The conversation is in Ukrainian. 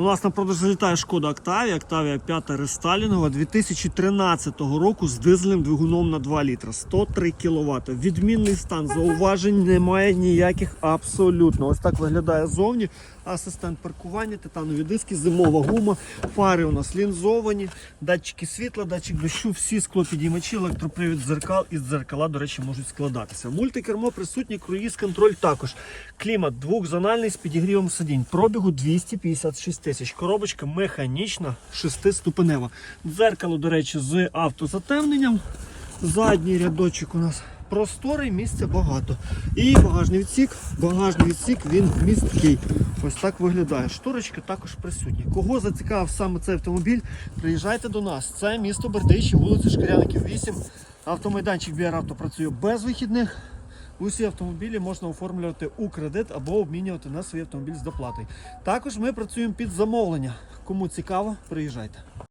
У нас на продаж залітає шкода Octavia, Octavia 5 рестайлінгова 2013 року з дизельним двигуном на 2 літра, 103 кВт. Відмінний стан, зауважень немає ніяких абсолютно. Ось так виглядає зовні. Асистент паркування, титанові диски, зимова гума, фари у нас лінзовані, датчики світла, датчик дощу, всі склопідіймачі, електропривід дзеркал і дзеркала, до речі, можуть складатися. Мультикермо присутній, круїз контроль також. Клімат двохзональний з підігрівом сидінь. Пробігу 256 тисяч. Коробочка механічна, шестиступенева. Дзеркало, до речі, з автозатемненням. Задній рядочок у нас просторий, місця багато. І багажний відсік, багажний відсік, він місткий. Ось так виглядає. Шторочки також присутні. Кого зацікавив саме цей автомобіль, приїжджайте до нас. Це місто Бердичі, вулиця Шкіряників 8. Автомайданчик Біаравто працює без вихідних. Усі автомобілі можна оформлювати у кредит або обмінювати на свій автомобіль з доплатою. Також ми працюємо під замовлення. Кому цікаво, приїжджайте.